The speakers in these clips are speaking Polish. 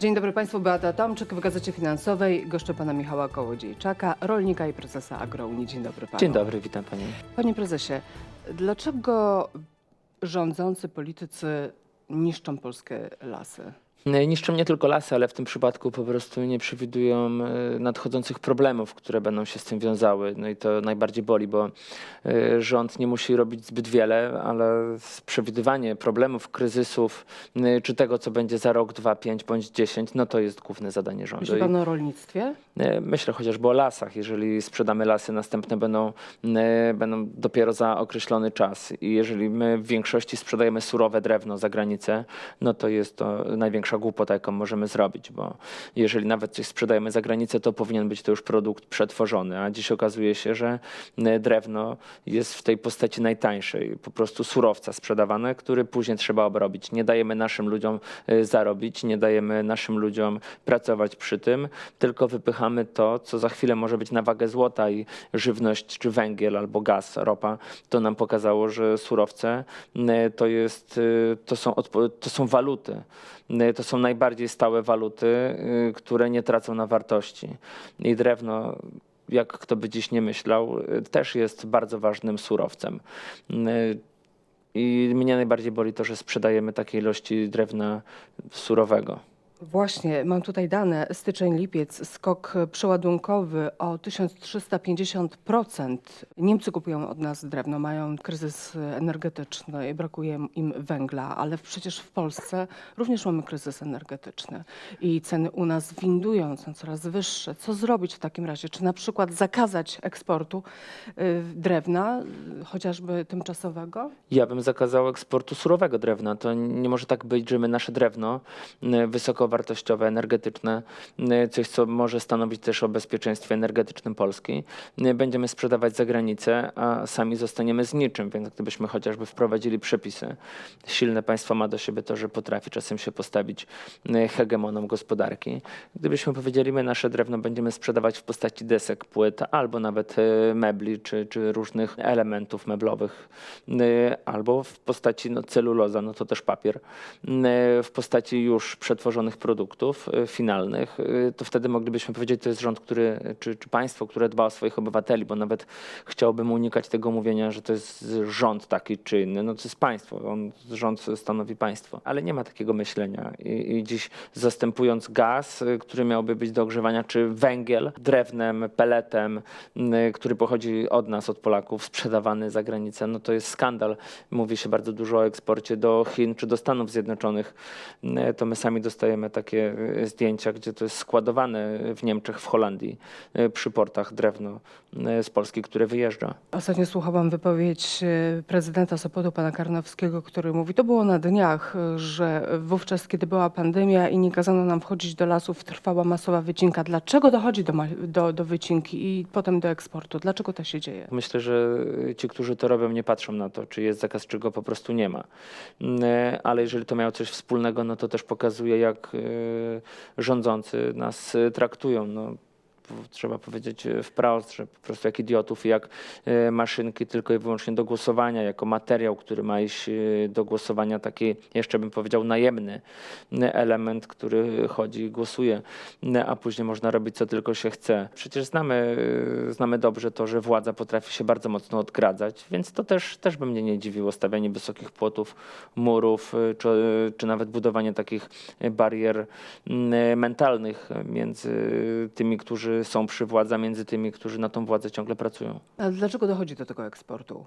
Dzień dobry Państwu, Beata Tomczyk w Gazecie Finansowej. Goszczę Pana Michała Kołodziejczaka, rolnika i prezesa Agrounii. Dzień dobry Panu. Dzień dobry, witam Panią. Panie prezesie, dlaczego rządzący politycy niszczą polskie lasy? Niszczą nie tylko lasy, ale w tym przypadku po prostu nie przewidują e, nadchodzących problemów, które będą się z tym wiązały. No i to najbardziej boli, bo e, rząd nie musi robić zbyt wiele, ale przewidywanie problemów, kryzysów, e, czy tego, co będzie za rok, dwa, pięć bądź dziesięć, no to jest główne zadanie rządu. Myśli Pan o rolnictwie? E, Myślę chociażby o lasach. Jeżeli sprzedamy lasy, następne będą, e, będą dopiero za określony czas. I jeżeli my w większości sprzedajemy surowe drewno za granicę, no to jest to największa głupota, jaką możemy zrobić, bo jeżeli nawet coś sprzedajemy za granicę, to powinien być to już produkt przetworzony. A dziś okazuje się, że e, drewno jest w tej postaci najtańszej, po prostu surowca sprzedawane, który później trzeba obrobić. Nie dajemy naszym ludziom e, zarobić, nie dajemy naszym ludziom pracować przy tym, tylko wypychamy to, co za chwilę może być na wagę złota i żywność, czy węgiel, albo gaz, ropa. To nam pokazało, że surowce e, to, jest, to, są, to są waluty. To są najbardziej stałe waluty, e, które nie tracą na wartości. I drewno jak kto by dziś nie myślał, e, też jest bardzo ważnym surowcem. E, I mnie najbardziej boli to, że sprzedajemy takie ilości drewna surowego. Właśnie, mam tutaj dane. Styczeń, lipiec, skok przeładunkowy o 1350%. Niemcy kupują od nas drewno, mają kryzys energetyczny i brakuje im węgla, ale przecież w Polsce również mamy kryzys energetyczny i ceny u nas windują, są coraz wyższe. Co zrobić w takim razie? Czy na przykład zakazać eksportu y, drewna, y, chociażby tymczasowego? Ja bym zakazał eksportu surowego drewna. To nie może tak być, że my nasze drewno y, wysokowartościowe, energetyczne, y, coś co może stanowić też o bezpieczeństwie energetycznym Polski, y, będziemy sprzedawać za granicę, a sami zostaniemy z niczym. Więc gdybyśmy chociażby wprowadzili przepisy, silne państwo ma do siebie to, że potrafi czasem się postawić y, hegemonom gospodarki. Gdybyśmy powiedzieli, my nasze drewno będziemy sprzedawać w postaci desek, płyt, albo nawet mebli, czy, czy różnych elementów meblowych, albo w postaci no, celuloza, no to też papier, w postaci już przetworzonych produktów y, finalnych, y, to wtedy moglibyśmy powiedzieć, to jest rząd, który, czy, czy państwo, które dba o swoich obywateli, bo nawet chciałbym unikać tego mówienia, że to jest rząd taki czy inny. No to jest państwo, on, rząd stanowi państwo, ale nie ma takiego myślenia. I, i dziś zastępując gaz, y, który miałby być do ogrzewania, czy węgiel drewnem, peletem, który pochodzi od nas, od Polaków, sprzedawany za granicę, no to jest skandal. Mówi się bardzo dużo o eksporcie do Chin czy do Stanów Zjednoczonych. To my sami dostajemy takie y, zdjęcia, gdzie to jest składowane w Niemczech, w Holandii, y, przy portach drewno y, z Polski, które wyjeżdża. Ostatnio słuchałam wypowiedź e, prezydenta Sopotu, pana Karnowskiego, który mówi, to było na dniach, e, że wówczas, kiedy była pandemia i nie kazano nam wchodzić do lasów, trwała masowa wycinka. Dlaczego dochodzi do, do, do wycinki i potem do eksportu? Dlaczego to się dzieje? Myślę, że ci, którzy to robią, nie patrzą na to, czy jest zakaz, czy go po prostu nie ma. Mm, Ale jeżeli to miało coś wspólnego, no to też pokazuje, jak rządzący nas y, traktują. No, trzeba powiedzieć y, wprost, że po prostu jak idiotów i jak y, maszynki tylko i wyłącznie do głosowania, jako materiał, który ma iść y, do głosowania, taki jeszcze bym powiedział najemny element, który chodzi i głosuje, a później można robić co tylko się chce. Przecież znamy, znamy dobrze to, że władza potrafi się bardzo mocno odgradzać, więc to też, też by mnie nie dziwiło, stawianie wysokich płotów, murów, czy, czy nawet budowanie takich barier mentalnych między tymi, którzy są przy władzy, między tymi, którzy na tą władzę ciągle pracują. A dlaczego dochodzi do tego eksportu?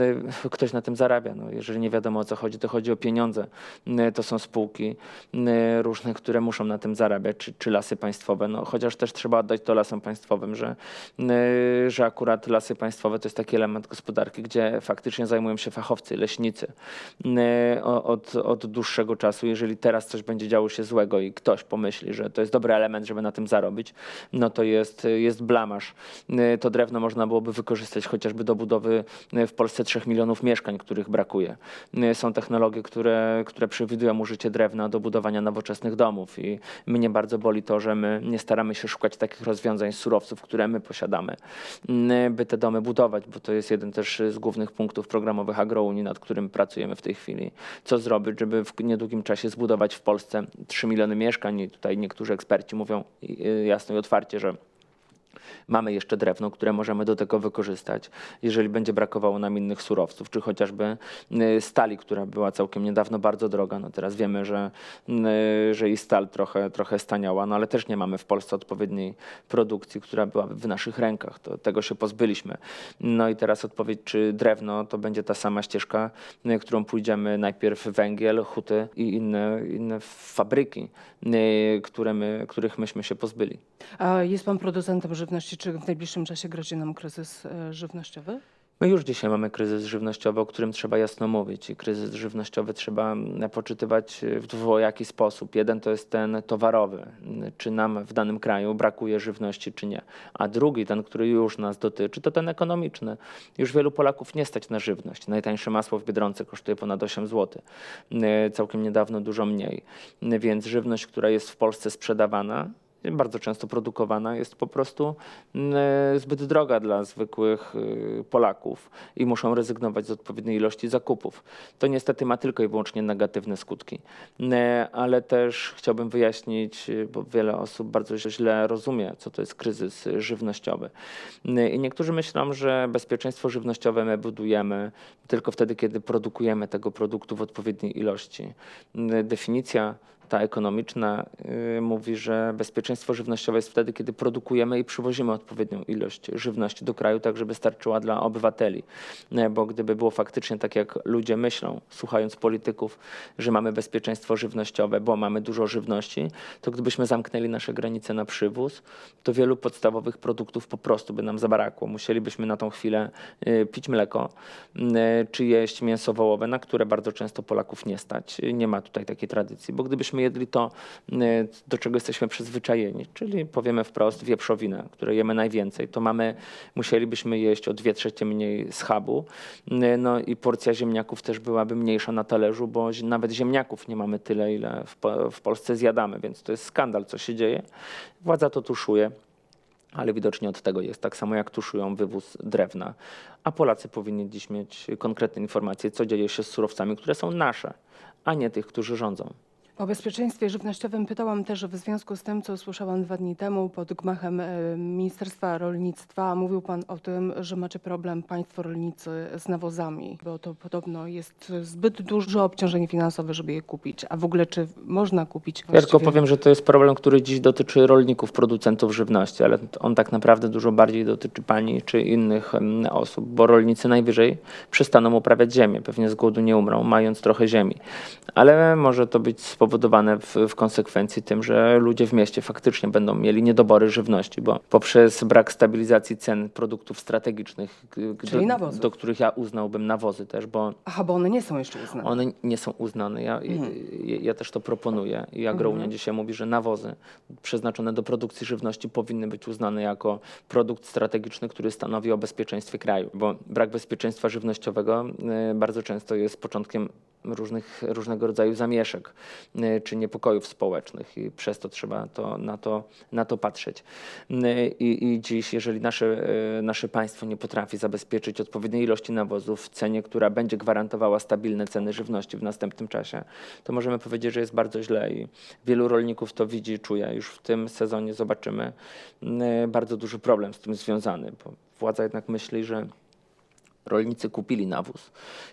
Y, Ktoś na tym zarabia. No, jeżeli nie wiadomo o co chodzi, to chodzi o pieniądze. Y, To są spółki y, różne, które muszą na tym zarabiać, czy, czy lasy państwowe. No, chociaż też trzeba oddać to lasom państwowym, że, że akurat lasy państwowe to jest taki element gospodarki, gdzie faktycznie zajmują się fachowcy, leśnicy. Od, od dłuższego czasu, jeżeli teraz coś będzie działo się złego i ktoś pomyśli, że to jest dobry element, żeby na tym zarobić, no to jest, jest blamasz. To drewno można byłoby wykorzystać chociażby do budowy w Polsce 3 milionów mieszkań, których brakuje. Y, Są technologie, które, które przewidują użycie drewna do budowania nowoczesnych domów i mnie bardzo boli to, że my nie staramy się szukać takich rozwiązań z surowców, które my posiadamy, y, by te domy budować, bo to jest jeden też z głównych punktów programowych Agrounii, nad którym pracujemy w tej chwili. Co zrobić, żeby w niedługim czasie zbudować w Polsce 3 miliony mieszkań i tutaj niektórzy eksperci mówią y, jasno i otwarcie, że mamy jeszcze drewno, które możemy do tego wykorzystać, jeżeli będzie brakowało nam innych surowców, czy chociażby y, stali, która była całkiem niedawno bardzo droga. No teraz wiemy, że, y, że i stal trochę, trochę staniała, no ale też nie mamy w Polsce odpowiedniej produkcji, która była w naszych rękach. To, tego się pozbyliśmy. No i teraz odpowiedź, czy drewno to będzie ta sama ścieżka, y, którą pójdziemy najpierw węgiel, huty i inne, inne fabryki, które my, których myśmy się pozbyli. A jest pan producentem żywności, czy w najbliższym czasie grozi nam kryzys e, żywnościowy? My już dzisiaj mamy kryzys żywnościowy, o którym trzeba jasno mówić. I kryzys żywnościowy trzeba mm, poczytywać w dwojaki sposób. Jeden to jest ten towarowy, czy nam w danym kraju brakuje żywności, czy nie. A drugi, ten, który już nas dotyczy, to ten ekonomiczny. Już wielu Polaków nie stać na żywność. Najtańsze masło w Biedronce kosztuje ponad 8 zł. Całkiem niedawno dużo mniej. Więc żywność, która jest w Polsce sprzedawana, bardzo często produkowana, jest po prostu mm, zbyt droga dla zwykłych y, Polaków i muszą rezygnować z odpowiedniej ilości zakupów. To niestety ma tylko i wyłącznie negatywne skutki. Mm, Ale też chciałbym wyjaśnić, y, bo wiele osób bardzo źle rozumie, co to jest kryzys żywnościowy. Mm, I niektórzy myślą, że bezpieczeństwo żywnościowe my budujemy tylko wtedy, kiedy produkujemy tego produktu w odpowiedniej ilości. Definicja ta ekonomiczna y, mówi, że bezpieczeństwo żywnościowe jest wtedy, kiedy produkujemy i przywozimy odpowiednią ilość żywności do kraju, tak żeby starczyła dla obywateli. Nie, Bo gdyby było faktycznie tak, jak ludzie myślą, słuchając polityków, że mamy bezpieczeństwo żywnościowe, bo mamy dużo żywności, to gdybyśmy zamknęli nasze granice na przywóz, to wielu podstawowych produktów po prostu by nam zabrakło. Musielibyśmy na tą chwilę y, pić mleko, y, czy jeść mięso wołowe, na które bardzo często Polaków nie stać. Nie ma tutaj takiej tradycji, bo gdybyśmy jedli to, y, do czego jesteśmy przyzwyczajeni, czyli powiemy wprost wieprzowinę, której jemy najwięcej, to mamy, musielibyśmy jeść o dwie trzecie mniej schabu, y, no i porcja ziemniaków też byłaby mniejsza na talerzu, bo nawet ziemniaków nie mamy tyle, ile w, w Polsce zjadamy, więc to jest skandal, co się dzieje. Władza to tuszuje. Ale widocznie od tego jest, tak samo jak tuszują wywóz drewna. A Polacy powinni dziś mieć konkretne informacje, co dzieje się z surowcami, które są nasze, a nie tych, którzy rządzą. O bezpieczeństwie żywnościowym pytałam też w związku z tym, co usłyszałam dwa dni temu pod gmachem e, Ministerstwa Rolnictwa. Mówił pan o tym, że macie problem, państwo rolnicy, z nawozami, bo to podobno jest zbyt duże obciążenie finansowe, żeby je kupić. A w ogóle czy można kupić? Ja tylko właściwie? powiem, że to jest problem, który dziś dotyczy rolników, producentów żywności, ale on tak naprawdę dużo bardziej dotyczy pani czy innych osób, bo rolnicy najwyżej przestaną uprawiać ziemię, pewnie z głodu nie umrą, mając trochę ziemi. Ale może to być spowodowane w, w konsekwencji tym, że ludzie w mieście faktycznie będą mieli niedobory żywności, bo poprzez brak stabilizacji cen produktów strategicznych, Czyli do, do których ja uznałbym nawozy też, bo Aha, bo one nie są jeszcze uznane. one nie są uznane. Ja, ja, ja też to proponuję. I Agrounia Mhm. dzisiaj mówi, że nawozy przeznaczone do produkcji żywności powinny być uznane jako produkt strategiczny, który stanowi o bezpieczeństwie kraju. Bo brak bezpieczeństwa żywnościowego e, bardzo często jest początkiem różnych, różnego rodzaju zamieszek czy niepokojów społecznych i przez to trzeba to, na, to, na to patrzeć. E, I, I dziś, jeżeli nasze, e, nasze państwo nie potrafi zabezpieczyć odpowiedniej ilości nawozów w cenie, która będzie gwarantowała stabilne ceny żywności w następnym czasie, to możemy powiedzieć, że jest bardzo źle i wielu rolników to widzi czuje. Już w tym sezonie zobaczymy bardzo duży problem z tym związany, bo władza jednak myśli, że rolnicy kupili nawóz.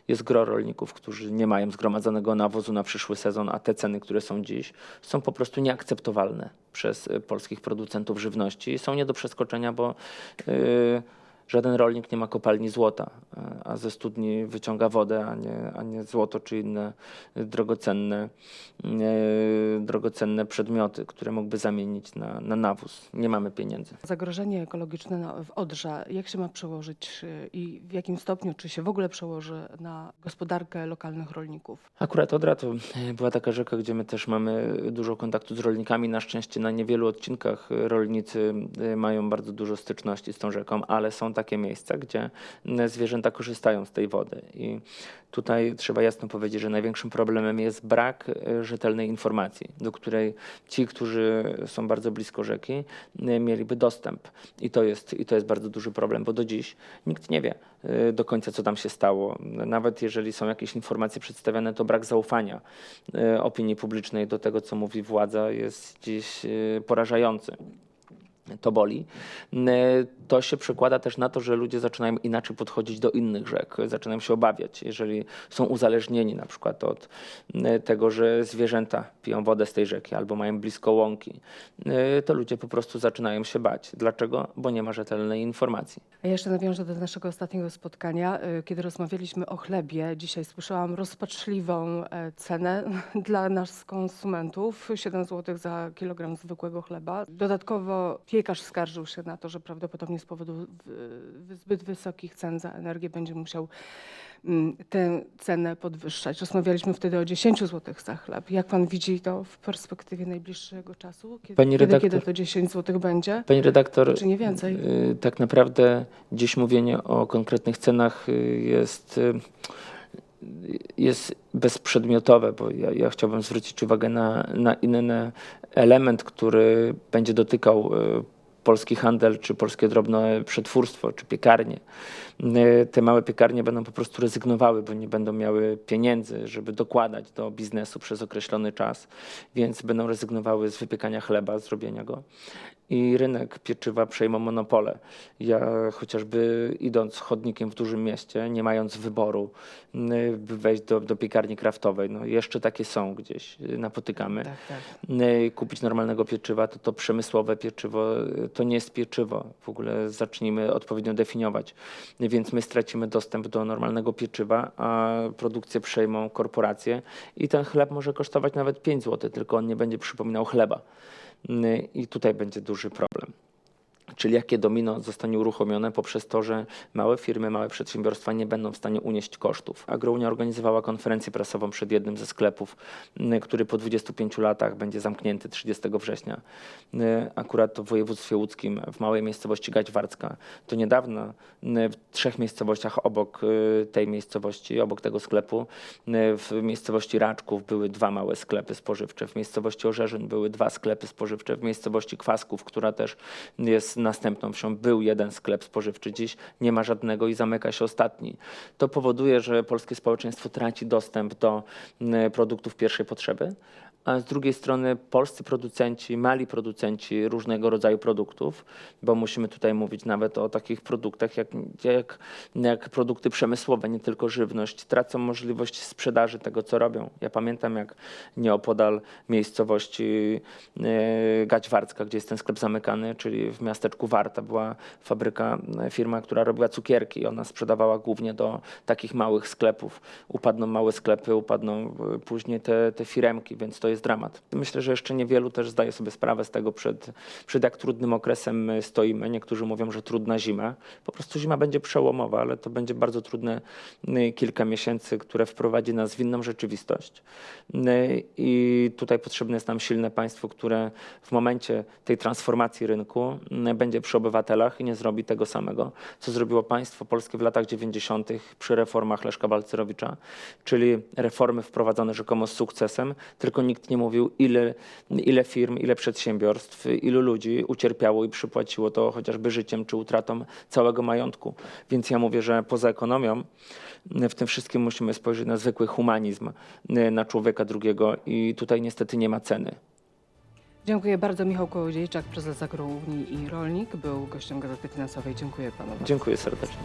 Jest gro rolników, którzy nie mają zgromadzonego nawozu na przyszły sezon, a te ceny, które są dziś, są po prostu nieakceptowalne przez y, polskich producentów żywności i są nie do przeskoczenia, bo y, żaden rolnik nie ma kopalni złota, a ze studni wyciąga wodę, a nie, a nie złoto czy inne drogocenne, y, drogocenne przedmioty, które mógłby zamienić na, na nawóz. Nie mamy pieniędzy. Zagrożenie ekologiczne w Odrze, jak się ma przełożyć y, i w jakim stopniu, czy się w ogóle przełoży na gospodarkę lokalnych rolników? Akurat Odra to e, była taka rzeka, gdzie my też mamy dużo kontaktu z rolnikami. Na szczęście na niewielu odcinkach e, rolnicy e, mają bardzo dużo styczności z tą rzeką, ale są takie miejsca, gdzie m, zwierzęta korzystają z tej wody. I tutaj trzeba jasno powiedzieć, że największym problemem jest brak e, rzetelnej informacji, do której ci, którzy są bardzo blisko rzeki, e, mieliby dostęp. I to jest, i to jest bardzo duży problem, bo do dziś nikt nie wie e, do końca, co tam się stało. Nawet jeżeli są jakieś informacje przedstawiane, to brak zaufania opinii publicznej do tego, co mówi władza, jest dziś porażający to boli. N- To się przekłada też na to, że ludzie zaczynają inaczej podchodzić do innych rzek, zaczynają się obawiać. Jeżeli są uzależnieni na przykład od tego, że zwierzęta piją wodę z tej rzeki albo mają blisko łąki, n- to ludzie po prostu zaczynają się bać. Dlaczego? Bo nie ma rzetelnej informacji. A jeszcze nawiążę do naszego ostatniego spotkania, y, kiedy rozmawialiśmy o chlebie. Dzisiaj słyszałam rozpaczliwą e, cenę dla nas konsumentów, 7 zł za kilogram zwykłego chleba. Dodatkowo piekarz skarżył się na to, że prawdopodobnie z powodu zbyt wysokich cen za energię będzie musiał mm, tę cenę podwyższać. Rozmawialiśmy wtedy o 10 zł za chleb. Jak pan widzi to w perspektywie najbliższego czasu? Kiedy, Pani kiedy, redaktor- kiedy to 10 zł będzie? Pani redaktor, Czy nie więcej? y, tak naprawdę dziś mówienie o konkretnych cenach y, jest, y, jest bezprzedmiotowe, bo ja, ja chciałbym zwrócić uwagę na, na inny element, który będzie dotykał y, polski handel, czy polskie drobne przetwórstwo, czy piekarnie. Y, Te małe piekarnie będą po prostu rezygnowały, bo nie będą miały pieniędzy, żeby dokładać do biznesu przez określony czas, więc będą rezygnowały z wypiekania chleba, z robienia go. I rynek pieczywa przejmą monopole. Ja chociażby idąc chodnikiem w dużym mieście, nie mając wyboru, y, by wejść do, do piekarni kraftowej, no jeszcze takie są gdzieś, y, napotykamy Tak, tak. kupić normalnego pieczywa, to to przemysłowe pieczywo to nie jest pieczywo. W ogóle zacznijmy odpowiednio definiować. Więc my stracimy dostęp do normalnego pieczywa, a produkcję przejmą korporacje i ten chleb może kosztować nawet 5 zł, tylko on nie będzie przypominał chleba. I tutaj będzie duży problem. Czyli jakie domino zostanie uruchomione poprzez to, że małe firmy, małe przedsiębiorstwa nie będą w stanie unieść kosztów. Agrounia organizowała konferencję prasową przed jednym ze sklepów, który po 25 latach będzie zamknięty 30 września. Akurat w województwie łódzkim, w małej miejscowości Gaćwarcka. To niedawno w trzech miejscowościach obok y, tej miejscowości, obok tego sklepu, w miejscowości Raczków były dwa małe sklepy spożywcze, w miejscowości Orzerzyn były dwa sklepy spożywcze, w miejscowości Kwasków, która też jest następną wsią, był jeden sklep spożywczy, dziś nie ma żadnego i zamyka się ostatni. To powoduje, że polskie społeczeństwo traci dostęp do m, produktów pierwszej potrzeby, z drugiej strony polscy producenci, mali producenci różnego rodzaju produktów, bo musimy tutaj mówić nawet o takich produktach jak, jak, jak produkty przemysłowe, nie tylko żywność, tracą możliwość sprzedaży tego, co robią. Ja pamiętam, jak nieopodal miejscowości e, Gaćwarcka, gdzie jest ten sklep zamykany, czyli w miasteczku Warta była fabryka, e, firma, która robiła cukierki ona sprzedawała głównie do takich małych sklepów. Upadną małe sklepy, upadną e, później te, te firemki, więc to jest dramat. Myślę, że jeszcze niewielu też zdaje sobie sprawę z tego, przed, przed jak trudnym okresem my stoimy. Niektórzy mówią, że trudna zima. Po prostu zima będzie przełomowa, ale to będzie bardzo trudne y, kilka miesięcy, które wprowadzi nas w inną rzeczywistość. Y, I tutaj potrzebne jest nam silne państwo, które w momencie tej transformacji rynku y, będzie przy obywatelach i nie zrobi tego samego, co zrobiło państwo polskie w latach 90. przy reformach Leszka Balcerowicza, czyli reformy wprowadzone rzekomo z sukcesem, tylko nikt nie mówił, ile, ile firm, ile przedsiębiorstw, ilu ludzi ucierpiało i przypłaciło to chociażby życiem czy utratą całego majątku. Więc ja mówię, że poza ekonomią w tym wszystkim musimy spojrzeć na zwykły humanizm, na człowieka drugiego i tutaj niestety nie ma ceny. Dziękuję bardzo. Michał Kołodziejczak, prezes Agrounii i rolnik, był gościem Gazety Finansowej. Dziękuję panu. Dziękuję serdecznie.